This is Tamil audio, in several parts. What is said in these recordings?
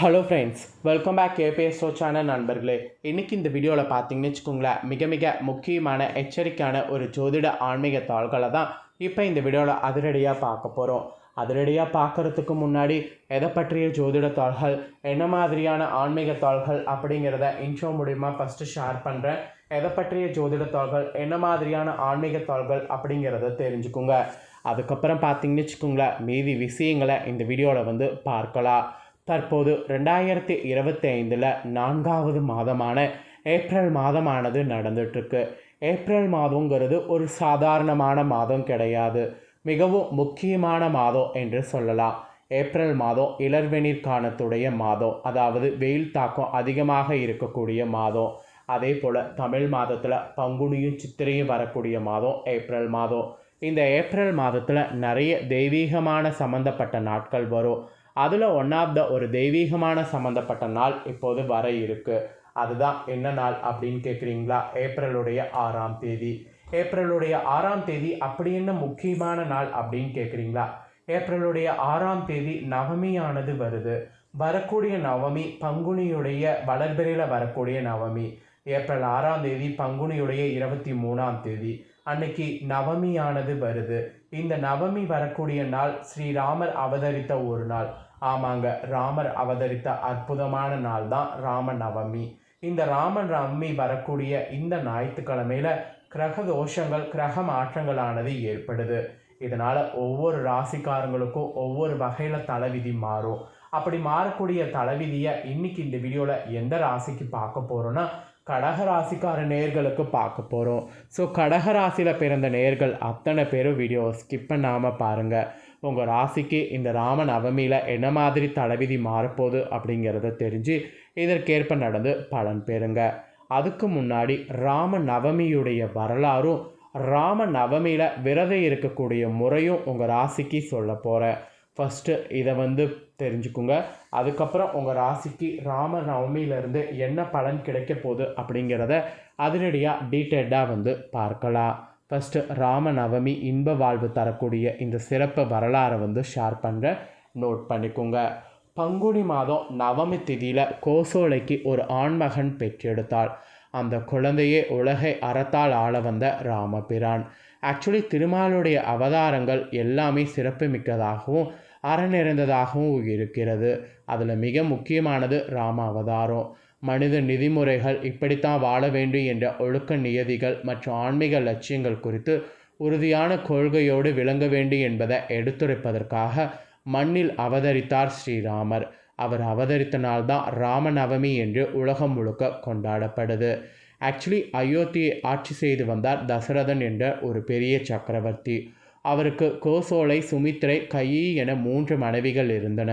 Hello friends welcome back KBSO channel நண்பர்களே. இன்றைக்கி இந்த வீடியோவில் பார்த்தீங்கன்னு வச்சுக்கோங்களேன் மிக மிக முக்கியமான எச்சரிக்கையான ஒரு ஜோதிட ஆன்மீக தாள்களை தான் இப்போ இந்த வீடியோவில் அதிரடியாக பார்க்க போகிறோம் அதிரடியாக பார்க்குறதுக்கு முன்னாடி எதை பற்றிய ஜோதிட தாள்கள் என்ன மாதிரியான ஆன்மீக தாள்கள் அப்படிங்கிறத இன்ட்ரோ மூலிமா ஃபஸ்ட்டு ஷேர் பண்ணுறேன் எதை பற்றிய ஜோதிட தாள்கள் என்ன மாதிரியான ஆன்மீக தாள்கள் அப்படிங்கிறத தெரிஞ்சுக்கோங்க. அதுக்கப்புறம் பார்த்தீங்கன்னு வச்சுக்கோங்களேன் மீதி விஷயங்களை இந்த வீடியோவில் வந்து பார்க்கலாம். தற்போது ரெண்டாயிரத்தி இருபத்தி ஐந்தில் நான்காவது மாதமான ஏப்ரல் மாதமானது நடந்துட்டுருக்கு. ஏப்ரல் மாதங்கிறது ஒரு சாதாரணமான மாதம் கிடையாது. மிகவும் முக்கியமான மாதம் என்று சொல்லலாம். ஏப்ரல் மாதம் இளர்வெநீர் காணத்துடைய மாதம் அதாவது வெயில் தாக்கம் அதிகமாக இருக்கக்கூடிய மாதம். அதே போல் தமிழ் மாதத்தில் பங்குனியும் சித்திரையும் வரக்கூடிய மாதம் ஏப்ரல் மாதம். இந்த ஏப்ரல் மாதத்தில் நிறைய தெய்வீகமான சம்மந்தப்பட்ட நாட்கள் வரும். அதில் ஒன் ஆஃப் த ஒரு தெய்வீகமான சம்மந்தப்பட்ட நாள் இப்போது வர இருக்குது அதுதான் என்ன நாள் அப்படின்னு கேட்குறீங்களா ஏப்ரலுடைய ஆறாம் தேதி. ஏப்ரலுடைய ஆறாம் தேதி அப்படி என்ன முக்கியமான நாள் அப்படின்னு கேட்குறீங்களா ஏப்ரலுடைய ஆறாம் தேதி நவமியானது வருது. வரக்கூடிய நவமி பங்குனியுடைய வளர்பிறையில் வரக்கூடிய நவமி. ஏப்ரல் ஆறாம் தேதி பங்குனியுடைய இருபத்தி மூணாம் தேதி. அன்னைக்கு நவமியானது வருது. இந்த நவமி வரக்கூடிய நாள் ஸ்ரீராமர் அவதரித்த ஒரு நாள். ஆமாங்க ராமர் அவதரித்த அற்புதமான நாள் தான் ராம நவமி இந்த ராமன் நவமி வரக்கூடிய இந்த ஞாயிற்றுக்கிழமையில கிரக தோஷங்கள் கிரக மாற்றங்களானது ஏற்படுது. இதனால் ஒவ்வொரு ராசிக்காரங்களுக்கும் ஒவ்வொரு வகையில் தலைவிதி மாறும். அப்படி மாறக்கூடிய தலைவிதியை இன்னைக்கு இந்த வீடியோவில் எந்த ராசிக்கு பார்க்க போகிறோன்னா கடகராசிக்கார நேர்களுக்கு பார்க்க போகிறோம் ஸோ கடக ராசியில் பிறந்த நேர்கள் அத்தனை பேரும் வீடியோ ஸ்கிப் பண்ணாமல் பாருங்கள் உங்கள் ராசிக்கு இந்த ராம நவமியில் என்ன மாதிரி தலைவிதி மாறப்போகுது அப்படிங்கிறத தெரிஞ்சு இதற்கேற்ப நடந்து பலன் பெறுங்க. அதுக்கு முன்னாடி ராம நவமியுடைய வரலாறும் ராம நவமியில் விரதம் இருக்கக்கூடிய முறையும் உங்கள் ராசிக்கு சொல்ல போகிறேன் ஃபஸ்ட்டு இதை வந்து தெரிஞ்சுக்குங்க. அதுக்கப்புறம் உங்கள் ராசிக்கு ராம நவமியிலேருந்து என்ன பலன் கிடைக்க போகுது அப்படிங்கிறத அதிரடியாக டீட்டெயில்டாக வந்து பார்க்கலாம். ஃபஸ்ட்டு ராம நவமி இன்ப வாழ்வு தரக்கூடிய இந்த சிறப்பு வரலாறை வந்து ஷேர் பண்ணுறேன் நோட் பண்ணிக்கோங்க. பங்குனி மாதம் நவமி திதியில் கோசோலைக்கு ஒரு ஆண்மகன் பெற்றெடுத்தாள். அந்த குழந்தையே உலகை அறத்தால் ஆள வந்த ராமபிரான். ஆக்சுவலி திருமாலுடைய அவதாரங்கள் எல்லாமே சிறப்புமிக்கதாகவும் அறநிறைந்ததாகவும் இருக்கிறது. அதில் மிக முக்கியமானது ராம அவதாரம். மனித நிதிமுறைகள் இப்படித்தான் வாழ வேண்டும் என்ற ஒழுக்க நியதிகள் மற்றும் ஆன்மீக லட்சியங்கள் குறித்து உறுதியான கொள்கையோடு விளங்க வேண்டும் என்பதை எடுத்துரைப்பதற்காக மண்ணில் அவதரித்தார் ஸ்ரீராமர். அவர் அவதரித்த நாள் ராமநவமி என்று உலகம் முழுக்க கொண்டாடப்படுது. ஆக்சுவலி அயோத்தியை ஆட்சி செய்து வந்தார் தசரதன் என்ற ஒரு பெரிய சக்கரவர்த்தி. அவருக்கு கோசோலை சுமித்ரை கையி என மூன்று மனைவிகள் இருந்தன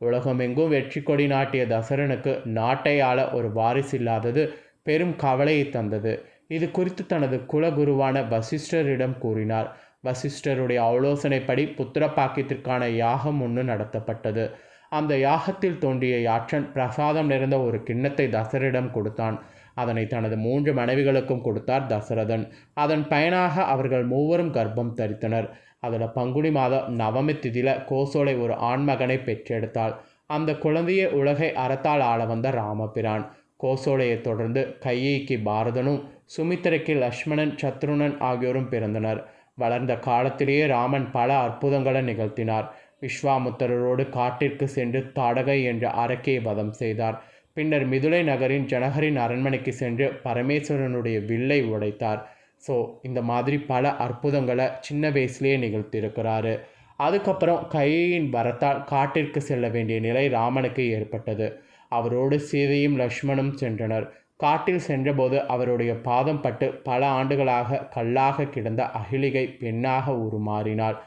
உலகமெங்கும் வெற்றி கொடி நாட்டிய தசரனுக்கு நாட்டை ஆள ஒரு வாரிசு இல்லாதது பெரும் கவலையை தந்தது. இது குறித்து தனது குலகுருவான வசிஷ்டரிடம் கூறினார். வசிஷ்டருடைய ஆலோசனைப்படி புத்திர பாக்கியத்திற்கான யாகம் ஒன்று நடத்தப்பட்டது. அந்த யாகத்தில் தோன்றிய யாற்றன் பிரசாதம் நிறைந்த ஒரு கிண்ணத்தை தசரிடம் கொடுத்தான். அதனை தனது மூன்று மனைவிகளுக்கும் கொடுத்தார் தசரதன். அதன் பயனாக அவர்கள் மூவரும் கர்ப்பம் தரித்தனர். அதில் பங்குனி மாதம் நவமி திதியில் கோசோலை ஒரு ஆண்மகனை பெற்றெடுத்தாள். அந்த குழந்தையை உலகை அறத்தால் ஆள வந்த ராமபிரான். கோசோலையை தொடர்ந்து கையைக்கு பாரதனும் சுமித்திரைக்கு லக்ஷ்மணன் சத்ருனன் ஆகியோரும் பிறந்தனர். வளர்ந்த காலத்திலேயே ராமன் பல அற்புதங்களை நிகழ்த்தினார். விஸ்வாமுத்தரோடு காட்டிற்கு சென்று தாடகை என்ற அரக்கியை வதம் செய்தார். பின்னர் மிதுளை நகரின் ஜனகரின் அரண்மனைக்கு சென்று பரமேஸ்வரனுடைய வில்லை உடைத்தார். ஸோ இந்த மாதிரி பல அற்புதங்களை சின்ன வயசுலேயே நிகழ்த்தியிருக்கிறாரு. அதுக்கப்புறம் கையின் வரத்தால் காட்டிற்கு செல்ல வேண்டிய நிலை ராமனுக்கு ஏற்பட்டது. அவரோடு சீதையும் லக்ஷ்மணும் சென்றனர். காட்டில் சென்றபோது அவருடைய பாதம் பட்டு பல ஆண்டுகளாக கல்லாக கிடந்த அகிலிகை பெண்ணாக உருமாறினாள்.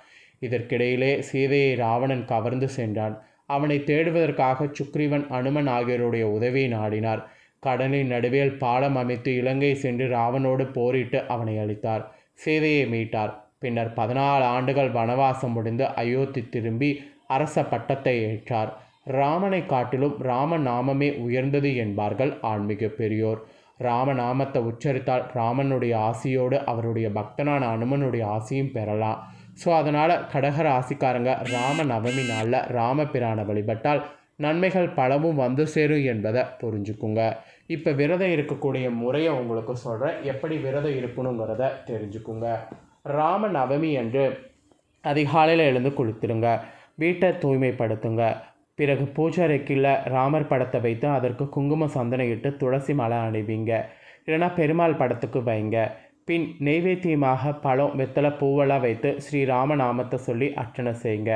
இதற்கிடையிலே சீதையை ராவணன் கவர்ந்து சென்றான். அவனை தேடுவதற்காக சுக்ரீவன் அனுமன் ஆகியோருடைய உதவியை நாடினார். கடலின் நடுவேல் பாலம் அமைத்து இலங்கை சென்று ராவனோடு போரிட்டு அவனை அளித்தார் சீதையை மீட்டார். பின்னர் பதினாலு ஆண்டுகள் வனவாசம் முடிந்து அயோத்தி திரும்பி அரச பட்டத்தை ஏற்றார். ராமனை காட்டிலும் ராம நாமமே உயர்ந்தது என்பார்கள் ஆன்மீக பெரியோர். ராமநாமத்தை உச்சரித்தால் ராமனுடைய ஆசியோடு அவருடைய பக்தனான அனுமனுடைய ஆசியும் பெறலாம். ஸோ அதனால் கடக ராசிக்காரங்க ராம நவமி நாளில் ராமபிரானை வழிபட்டால் நன்மைகள் பலவும் வந்து சேரும் என்பதை புரிஞ்சுக்குங்க. இப்போ விரதம் இருக்கக்கூடிய முறையை உங்களுக்கு சொல்கிறேன் எப்படி விரதம் இருக்கணுங்கிறத தெரிஞ்சுக்குங்க. ராம நவமி அன்று அதிகாலையில் எழுந்து குளித்துடுங்க. வீட்டை தூய்மைப்படுத்துங்க. பிறகு பூஜை ராமர் படத்தை வைத்து அதற்கு குங்கும சந்தனம் இட்டு துளசி மலை அணிவிங்க. இல்லைன்னா பெருமாள் படத்துக்கு வைங்க. பின் நெய்வேத்தியமாக பழம் வெத்தலை பூவெல்லாம் வைத்து ஸ்ரீராம நாமத்தை சொல்லி அர்ச்சனை செய்யுங்க.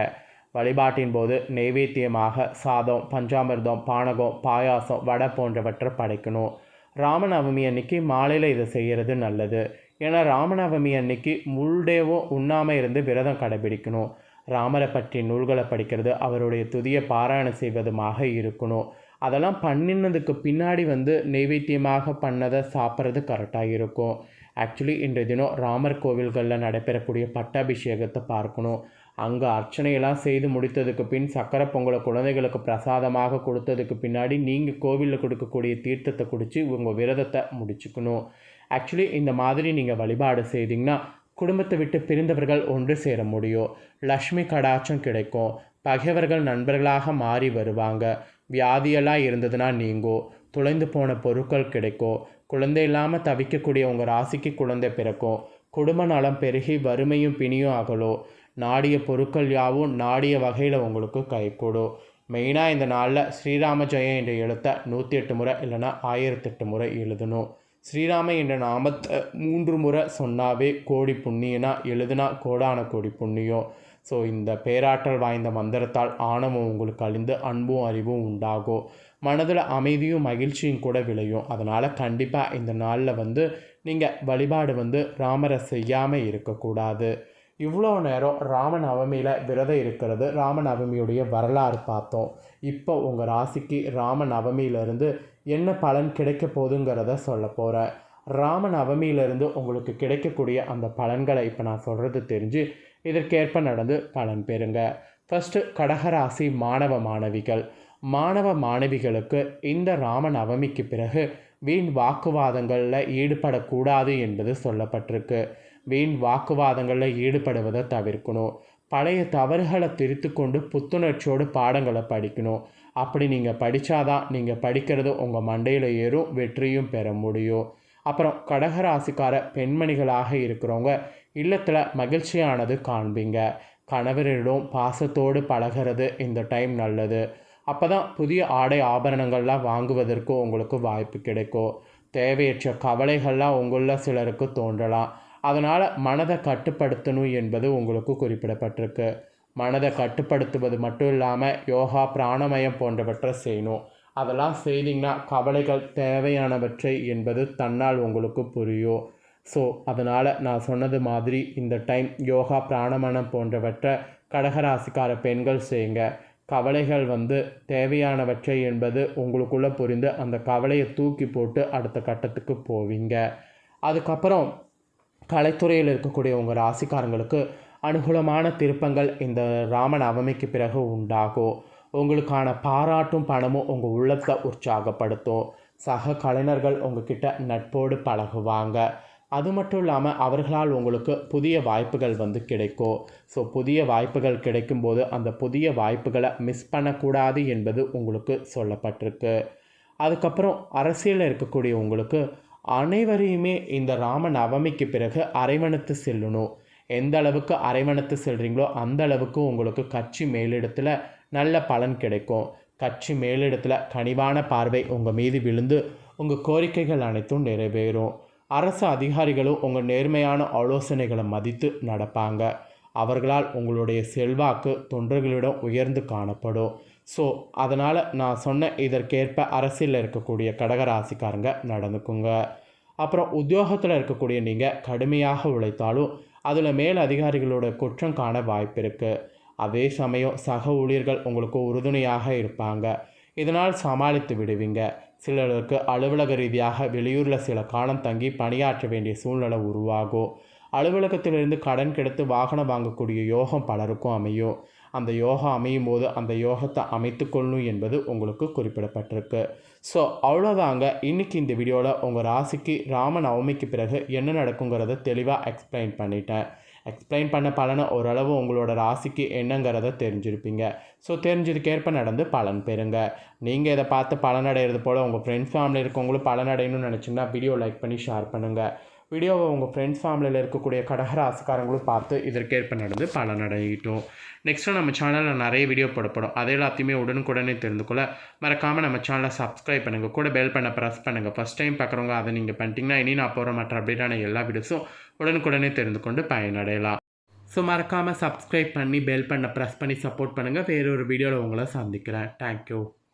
வழிபாட்டின் போது நெய்வேத்தியமாக சாதம் பஞ்சாமிர்தம் பானகம் பாயாசம் வடை போன்றவற்றை படைக்கணும். ராமநவமி அன்னைக்கு மாலையில் இதை செய்கிறது நல்லது. ஏன்னா ராமநவமி அன்னைக்கு முழுடேவும் உண்ணாமல் இருந்து விரதம் கடைபிடிக்கணும். ராமரை பற்றி நூல்களை படிக்கிறது அவருடைய துதியை பாராயணம் செய்வதுமாக இருக்கணும். அதெல்லாம் பண்ணினதுக்கு பின்னாடி வந்து நெய்வேத்தியமாக பண்ணதை சாப்பிட்றது கரெக்டாக இருக்கும். ஆக்சுவலி இன்றைய தினம் ராமர் கோவில்களில் நடைபெறக்கூடிய பட்டாபிஷேகத்தை பார்க்கணும். அங்கே அர்ச்சனையெல்லாம் செய்து முடித்ததுக்கு பின் சக்கரை பொங்கலை குழந்தைகளுக்கு பிரசாதமாக கொடுத்ததுக்கு பின்னாடி நீங்கள் கோவிலில் கொடுக்கக்கூடிய தீர்த்தத்தை குடித்து உங்கள் விரதத்தை முடிச்சுக்கணும். ஆக்சுவலி இந்த மாதிரி நீங்கள் வழிபாடு செய்தீங்கன்னா குடும்பத்தை விட்டு பிரிந்தவர்கள் ஒன்று சேர முடியும். லக்ஷ்மி கடாட்சம் கிடைக்கும். பகைவர்கள் நண்பர்களாக மாறி வருவாங்க. வியாதியெல்லாம் இருந்ததுன்னா நீங்கும் துளைந்து போன பொருட்கள் கிடைக்கும். குழந்தை இல்லாமல் தவிக்கக்கூடிய உங்கள் ராசிக்கு குழந்தை பிறக்கும். குடும்ப நலம் பெருகி வறுமையும் பிணியும் அகலும். நாடிய பொருட்கள் யாவும் நாடிய வகையில் உங்களுக்கு கைகூடும். மெயினாக இந்த நாளில் ஸ்ரீராம ஜெயம் என்ற எழுத்தை நூற்றி எட்டு முறை இல்லைன்னா ஆயிரத்தெட்டு முறை எழுதணும். ஸ்ரீராம என்ற நாமத்தை மூன்று முறை சொன்னாவே கோடி புண்ணியனா எழுதுனா கோடான கோடி புண்ணியம். ஸோ இந்த பேராற்றல் வாய்ந்த மந்திரத்தால் ஆணவம் உங்களுக்கு அழிந்து அன்பும் அறிவும் உண்டாகும். மனதில் அமைதியும் மகிழ்ச்சியும் கூட விளையும். அதனால் கண்டிப்பாக இந்த நாளில் வந்து நீங்கள் வழிபாடு வந்து ராமரை செய்யாமல் இருக்கக்கூடாது. இவ்வளோ நேரம் ராமநவமியில் விரதம் இருக்கிறது. ராமநவமியுடைய வரலாறு பார்த்தோம். இப்போ உங்கள் ராசிக்கு ராமநவமியிலிருந்து என்ன பலன் கிடைக்க போகுதுங்கிறத சொல்ல போகிறேன் ராமநவமியிலிருந்து உங்களுக்கு கிடைக்கக்கூடிய அந்த பலன்களை இப்போ நான் சொல்கிறது தெரிஞ்சு இதற்கேற்ப நடந்து பலன் பெறுங்க. ஃபஸ்ட்டு கடகராசி மாணவ மாணவிகள். மாணவ மாணவிகளுக்கு இந்த ராமநவமிக்கு பிறகு வீண் வாக்குவாதங்களில் ஈடுபடக்கூடாது என்பது சொல்லப்பட்டிருக்கு. வீண் வாக்குவாதங்களில் ஈடுபடுவதை தவிர்க்கணும். பழைய தவறுகளை திருத்து கொண்டு புத்துணர்ச்சியோடு பாடங்களை படிக்கணும். அப்படி நீங்கள் படித்தாதான் நீங்கள் படிக்கிறது உங்கள் மண்டையில் ஏறும் வெற்றியும் பெற முடியும். அப்புறம் கடகராசிக்கார பெண்மணிகளாக இருக்கிறவங்க இல்லத்தில் மகிழ்ச்சியானது காண்பீங்க. கணவரிடம் பாசத்தோடு பழகிறது இந்த டைம் நல்லது. அப்போ தான் புதிய ஆடை ஆபரணங்கள்லாம் வாங்குவதற்கு உங்களுக்கு வாய்ப்பு கிடைக்கும். தேவையற்ற கவலைகள்லாம் உங்களில் சிலருக்கு தோன்றலாம். அதனால் மனதை கட்டுப்படுத்தணும் என்பது உங்களுக்கு குறிப்பிடப்பட்டிருக்கு. மனதை கட்டுப்படுத்துவது மட்டும் இல்லாமல் யோகா பிராணமயம் போன்றவற்றை செய்யணும். அதெல்லாம் செய்தீங்கன்னா கவலைகள் தேவையானவற்றை என்பது தன்னால் உங்களுக்கு புரியும். ஸோ அதனால் நான் சொன்னது மாதிரி இந்த டைம் யோகா பிராணமனம் போன்றவற்றை கடகராசிக்கார பெண்கள் செய்யுங்க. கவலைகள் வந்து தேவையானவற்றை என்பது உங்களுக்குள்ளே புரிந்து அந்த கவலையை தூக்கி போட்டு அடுத்த கட்டத்துக்கு போவீங்க. அதுக்கப்புறம் கலைத்துறையில் இருக்கக்கூடிய உங்கள் ராசிக்காரங்களுக்கு அனுகூலமான திருப்பங்கள் இந்த ராமன் அவமைக்கு பிறகு உண்டாகும். உங்களுக்கான பாராட்டும் பணமும் உங்கள் உள்ளத்தை உற்சாகப்படுத்தும். சக கலைஞர்கள் உங்ககிட்ட நட்போடு பழகுவாங்க. அது மட்டும் இல்லாமல் அவர்களால் உங்களுக்கு புதிய வாய்ப்புகள் வந்து கிடைக்கும். ஸோ புதிய வாய்ப்புகள் கிடைக்கும்போது அந்த புதிய வாய்ப்புகளை மிஸ் பண்ணக்கூடாது என்பது உங்களுக்கு சொல்லப்பட்டிருக்கு. அதுக்கப்புறம் அரசியலில் இருக்கக்கூடிய உங்களுக்கு அனைவரையுமே இந்த ராம நவமிக்கு பிறகு அரைவணத்து செல்லணும் எந்த அளவுக்கு அரவணைத்து செல்கிறீங்களோ அந்த அளவுக்கு உங்களுக்கு கட்சி மேலிடத்தில் நல்ல பலன் கிடைக்கும். கட்சி மேலிடத்தில் கனிவான பார்வை உங்கள் மீது விழுந்து உங்கள் கோரிக்கைகள் அனைத்தும் நிறைவேறும். அரசு அதிகாரிகளும் உங்கள் நேர்மையான ஆலோசனைகளை மதித்து நடப்பாங்க. அவர்களால் உங்களுடைய செல்வாக்கு தொண்டர்களிடம் உயர்ந்து காணப்படும். ஸோ அதனால் நான் சொன்ன இதற்கேற்ப அரசியலில் இருக்கக்கூடிய கடகராசிக்காரங்க நடந்துக்குங்க. அப்புறம் உத்தியோகத்தில் இருக்கக்கூடிய நீங்கள் கடுமையாக உழைத்தாலும் அதில் மேல் அதிகாரிகளோட குற்றம் காண வாய்ப்பு இருக்குது அதே சமயம் சக ஊழியர்கள் உங்களுக்கு உறுதுணையாக இருப்பாங்க. இதனால் சமாளித்து விடுவீங்க. சிலருக்கு அலுவலக ரீதியாக வெளியூரில் சில காலம் தங்கி பணியாற்ற வேண்டிய சூழ்நிலை உருவாகும். அலுவலகத்திலிருந்து கடன் கெடுத்து வாகனம் வாங்கக்கூடிய யோகம் பலருக்கும் அமையும். அந்த யோகா அமையும் போது அந்த யோகத்தை அமைத்து கொள்ளணும் என்பது உங்களுக்கு குறிப்பிடப்பட்டிருக்கு. ஸோ அவ்வளோதாங்க இன்றைக்கி இந்த வீடியோவில் உங்கள் ராசிக்கு ராம நவமிக்கு பிறகு என்ன நடக்குங்கிறத தெளிவாக எக்ஸ்பிளைன் பண்ணிட்டேன். எக்ஸ்பிளைன் பண்ண பலனை ஓரளவு உங்களோட ராசிக்கு என்னங்கிறத தெரிஞ்சிருப்பீங்க. ஸோ தெரிஞ்சதுக்கேற்ப நடந்து பலன் பெறுங்க. நீங்கள் இதை பார்த்து பலனடைகிறது போல் உங்கள் ஃப்ரெண்ட்ஸ் ஃபேமிலி இருக்கவங்களும் பலனடையணும்னு நினச்சிங்கன்னா வீடியோ லைக் பண்ணி ஷேர் பண்ணுங்கள் வீடியோவை உங்கள் ஃப்ரெண்ட்ஸ் ஃபேமிலியில் இருக்கக்கூடிய கடகராசிக்காரங்களும் பார்த்து இதற்கேற்ப நடந்து பலனடையட்டும் நெக்ஸ்ட்டு நம்ம சேனலில் நிறைய வீடியோ போடப்படும் அதை எல்லாத்தையுமே உடனுக்குடனே தெரிந்து கொள்ள மறக்காமல் நம்ம சேனலை சப்ஸ்கிரைப் பண்ணுங்கள் கூட பெல் பண்ண ப்ரெஸ் பண்ணுங்கள் ஃபஸ்ட் டைம் பார்க்குறவங்க அதை நீங்கள் பண்ணிட்டீங்கன்னா இனி நான் போகிற மற்ற அப்டேட்டான எல்லா வீடியோஸும் உடனுக்குடனே தெரிந்து கொண்டு பயனடையலாம். ஸோ மறக்காமல் சப்ஸ்கிரைப் பண்ணி பெல் பண்ண ப்ரெஸ் பண்ணி சப்போர்ட் பண்ணுங்கள் வேறொரு வீடியோவில் உங்களை சந்திக்கிறேன். தேங்க்யூ